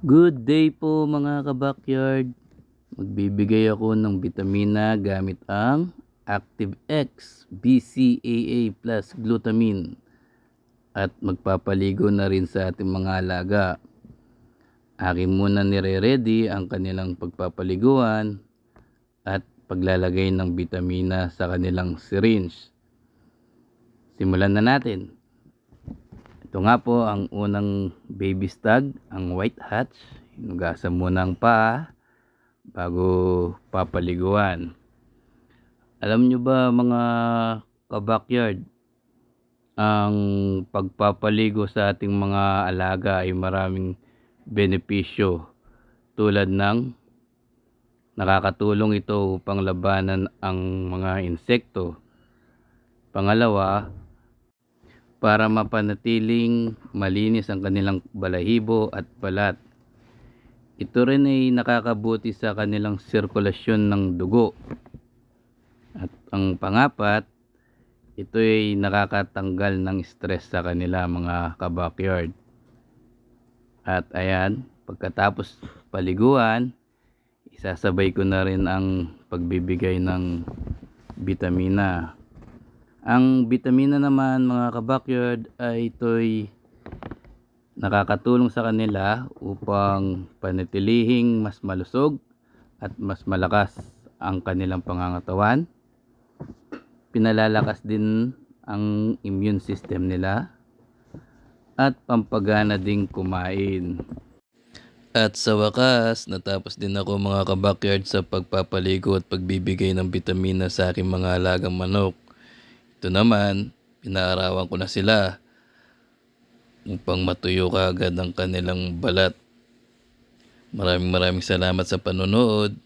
Good day po mga kabakyard. Magbibigay ako ng bitamina gamit ang Active X BCAA plus glutamine at magpapaligo na rin sa ating mga alaga. Akin muna nire-ready ang kanilang pagpapaliguan at paglalagay ng bitamina sa kanilang syringe. Simulan na natin. Ito nga po ang unang baby stag, ang white hatch. Hinugasan muna ang paa bago papaliguan. Alam nyo ba mga kabakyard, ang pagpapaligo sa ating mga alaga ay maraming benepisyo tulad ng nakakatulong ito upang labanan ang mga insekto. Pangalawa, para mapanatiling malinis ang kanilang balahibo at balat. Ito rin ay nakakabuti sa kanilang sirkulasyon ng dugo. At ang pangapat, ito ay nakakatanggal ng stress sa kanila mga kabakyard. At ayan, pagkatapos paliguan, isasabay ko na rin ang pagbibigay ng vitamina. Ang vitamina naman mga kabakyard ay ito'y nakakatulong sa kanila upang panatilihing mas malusog at mas malakas ang kanilang pangangatawan. Pinalalakas din ang immune system nila at pampagana ding kumain. At sa wakas, natapos din ako mga kabakyard sa pagpapaligo at pagbibigay ng vitamina sa aking mga alagang manok. Ito naman, pinaarawan ko na sila upang matuyo kaagad ang kanilang balat. Maraming maraming salamat sa panonood.